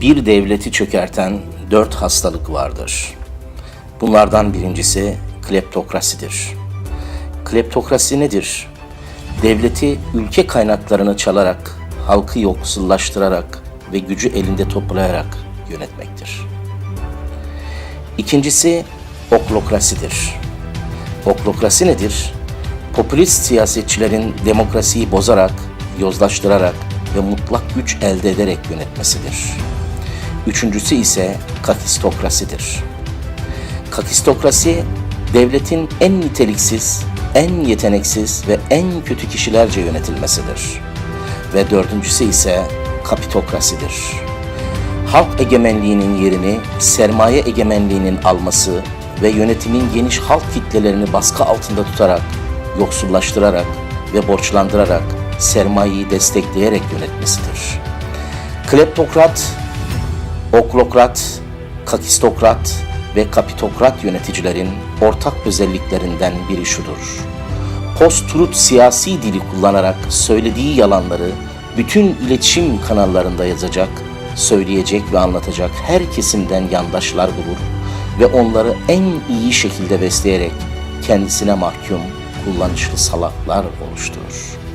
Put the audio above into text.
Bir devleti çökerten dört hastalık vardır. Bunlardan birincisi kleptokrasidir. Kleptokrasi nedir? Devleti ülke kaynaklarını çalarak, halkı yoksullaştırarak ve gücü elinde toplayarak yönetmektir. İkincisi oklokrasidir. Oklokrasi nedir? Popülist siyasetçilerin demokrasiyi bozarak, yozlaştırarak ve mutlak güç elde ederek yönetmesidir. Üçüncüsü ise kakistokrasidir. Kakistokrasi, devletin en niteliksiz, en yeteneksiz ve en kötü kişilerce yönetilmesidir. Ve dördüncüsü ise kapitokrasidir. Halk egemenliğinin yerini sermaye egemenliğinin alması ve yönetimin geniş halk kitlelerini baskı altında tutarak, yoksullaştırarak ve borçlandırarak sermayeyi destekleyerek yönetmesidir. Kleptokrat, oklokrat, kakistokrat ve kapitokrat yöneticilerin ortak özelliklerinden biri şudur. Post-truth siyasi dili kullanarak söylediği yalanları bütün iletişim kanallarında yazacak, söyleyecek ve anlatacak her kesimden yandaşlar bulur ve onları en iyi şekilde besleyerek kendisine mahkum, kullanışlı salaklar oluşturur.